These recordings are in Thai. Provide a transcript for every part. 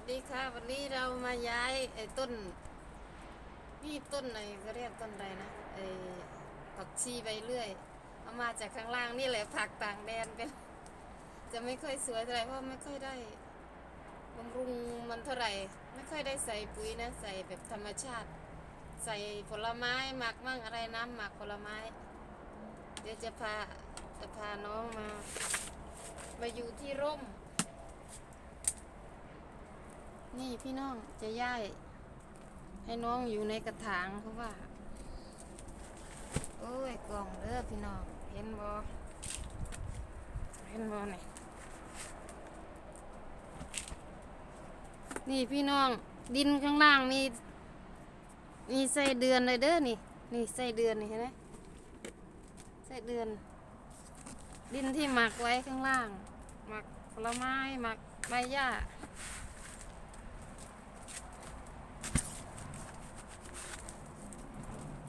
วัสดีค่ะ วันนี้เรามาย้ายไอ้ต้น นี่ต้นไหนก็เรียกต้นอะไรนะไอ้ผักชีไปเรื่อย เอามาจากข้างล่างนี่แหละผักต่างแดนเป็น จะไม่ค่อยสวยเท่าไหร่เพราะไม่ค่อยได้บำรุงมันเท่าไหร่ ไม่ค่อยได้ใส่ปุ๋ยนะใส่แบบธรรมชาติ ใส่ผลไม้หมักมั่งอะไรน้ำหมักผลไม้ เดี๋ยวจะพาจะพาน้องมา มาอยู่ที่ร่ม นี่พี่น้องจะย้าย ให้น้องอยู่ในกระถางเพราะว่า โอ้ยกล่องเด้อพี่น้อง เห็นบ่เห็นบ่นี่นี่พี่น้องดินข้างล่างมี มีไส้เดือนเลยเด้อนี่ นี่ไส้เดือนนี่เห็นไหมไส้เดือน ดินที่หมักไว้ข้างล่าง หมักผลไม้หมักใบหญ้า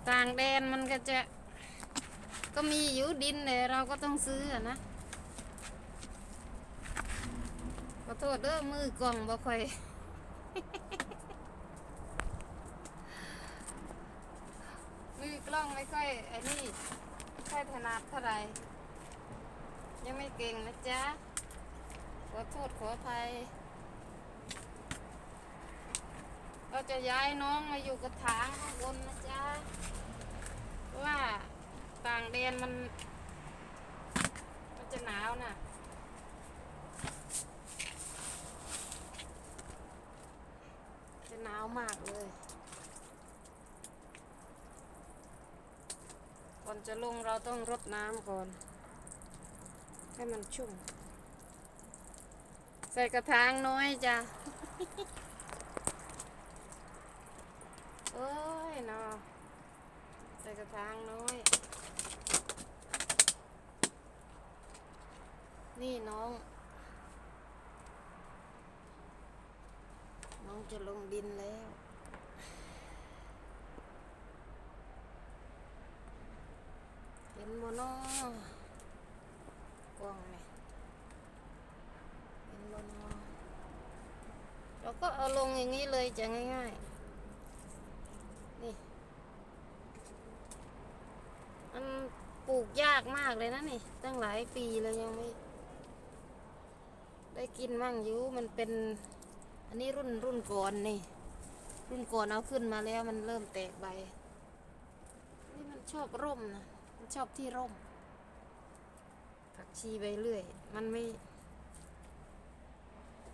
ต่างแดนมันก็จะก็มีอยู่ดินเลยเราก็ต้องซื้อนะขอโทษเด้อมือกล่องบ่ค่อยมือกล้องไม่ค่อยไอ้นี่ไม่ค่อยถนัดเท่าไหร่ยังไม่เก่งนะจ๊ะขอโทษขออภัย เรา จะย้ายน้องมาอยู่กระถางข้างบนนะจ๊ะว่าต่างแดนมัน มันจะหนาวน่ะจะหนาวมากเลยก่อนจะลงเราต้องรดน้ำก่อน ให้มันชุ่ม ใส่กระถางน้อยจ้ะ อ้ยเนาะใส่กระถางน้อย นี่น้อง น้องจะลงดินแล้วเห็นโมนอกว้างไหมเห็นโมนอเราก็เอาลงอย่างนี้เลยจะง่าย ๆ นี่ มันปลูกยากมากเลยนะนี่ ตั้งหลายปีเลยยังไม่ ได้กินมั่งยูมันเป็น อันนี้รุ่นรุ่นก่อนนี่ รุ่นก่อนเอาขึ้นมาแล้วมันเริ่มแตกใบ นี่มันชอบร่มนะมันชอบที่ร่ม ผักชีไปเรื่อย มันไม่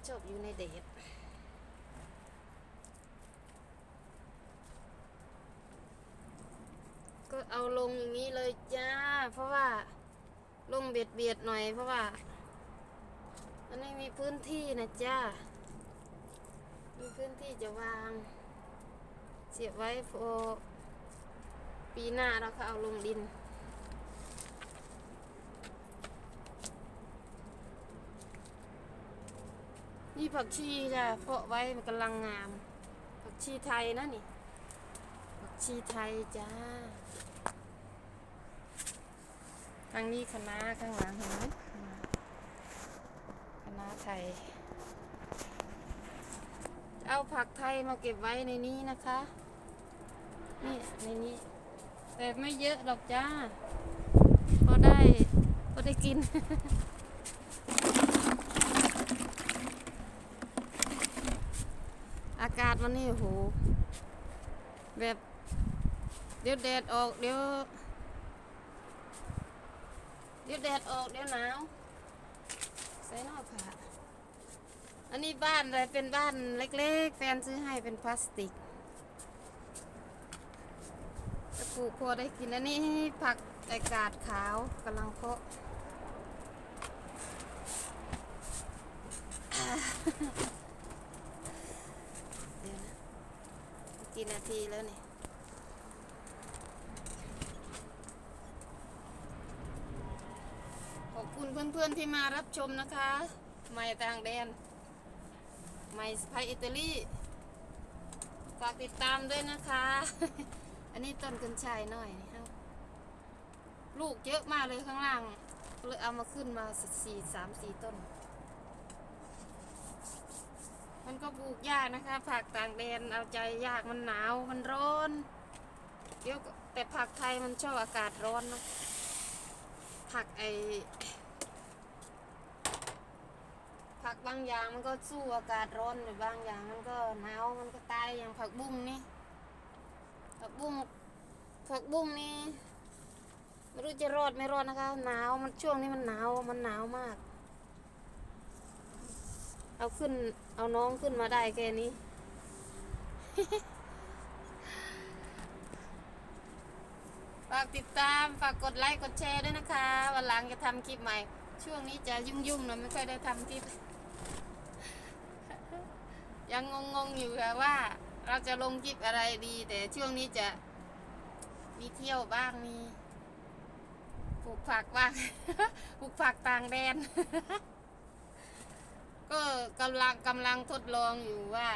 ชอบอยู่ในแดด เอาลงอย่างนี้เลยจ้า เพราะว่าลงเบียดเบียดหน่อยเพราะว่า มันไม่มีพื้นที่นะจ้า มีพื้นที่จะวาง เสียบไว้พอปีหน้าเราก็เอาลงดิน นี่ผักชีจ้ะเพาะไว้มันกำลังงาม ผักชีไทยนะนี่ผักชีไทยจ้า ทางนี้คณะข้างหลังเห็นไหมคณะไทย เอาผักไทยมาเก็บไว้ในนี้นะคะ นี่ในนี้ แต่ไม่เยอะหรอกจ้าพอได้พอได้กินอากาศวันนี้โอ้โหแบบ เดี๋ยวแดดออกเดี๋ยว เดี๋ยวแดดออกเดี๋ยวหนาวใส่นอกผ้าอันนี้บ้านอะไรเป็นบ้านเล็กๆ แฟนซื้อให้เป็นพลาสติกจะปลูกพอได้กินอันนี้ผักไอกาดขาวกำลังเพาะเดี๋ยวนะกี่นาทีแล้วเนี่ย อบคุณเพื่อนๆที่มารับชมนะคะใหม่ต่างแดนใหม่สไปอิตาลีฝากติดตามด้วยนะคะ อันนี้ต้นกุนชัยหน่อยนี่ครับลูกเยอะมากเลยข้างล่างเลยเอามาขึ้นมาสี่สามสี่ต้น มันก็ปลูกยากนะคะ ผักต่างแดนเอาใจยากมันหนาวมันร้อน เดี๋ยวแต่ผักไทยมันชอบอากาศร้อนเนอะ ผักไอผักบางอย่างมันก็สู้อากาศร้อนหรือบางอย่างมันก็หนาวมันก็ตายอย่างผักบุ้งนี่ผักบุ้งผักบุ้งนี่ไม่รู้จะรอดไม่รอดนะคะหนาวมันช่วงนี้มันหนาวมันหนาวมาก เอาขึ้นเอาน้องขึ้นมาได้แค่นี้ากติดตาม ฝากกดไลค์ กดแชร์ด้วยนะคะ วันหลังจะทำคลิปใหม่ ช่วงนี้จะยุ่งๆหน่อยไม่ค่อยได้ทำคลิป ยังงงๆอยู่ค่ะว่า เราจะลงคลิปอะไรดี แต่ช่วงนี้จะมีเที่ยวบ้างมีปลูกผักบ้างปลูกผักต่างแดน ก็กำลังกำลังทดลองอยู่ว่า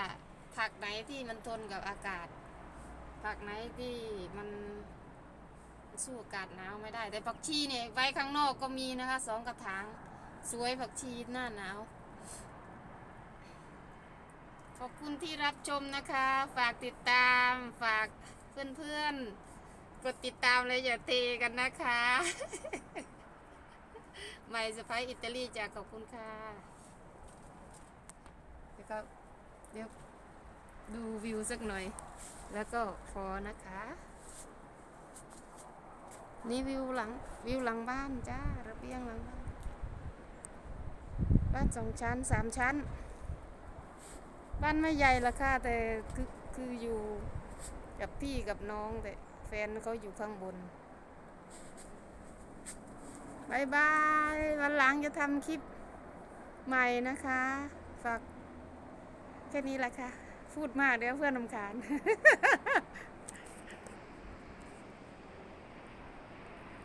ผักไหนที่มันทนกับอากาศผักไหนที่มัน สู้อากาศหนาวไม่ได้ แต่ผักชีเนี่ยไว้ข้างนอกก็มีนะคะสองกระถางสวยผักชีหน้าหนาว ขอบคุณที่รับชมนะคะ ฝากติดตามฝากเพื่อนๆ กดติดตามเลยอย่าเทกันนะคะใหม่สไปอิตาลีจากขอบคุณค่ะแล้วก็เดี๋ยวดูวิวสักหน่อย แล้วก็พอนะคะ นี่วิวหลังวิวหลังบ้านจ้าระเบียงหลังบ้านบ้านสองชั้นสามชั้น บ้านไม่ใหญ่ละค่ะแต่คือคืออยู่กับพี่กับน้องแต่แฟนเขาอยู่ข้างบนบายบายวันหลังจะทำคลิปใหม่นะคะ ฝากแค่นี้แหละค่ะ พูดมากเดี๋ยวเพื่อนรำคาญ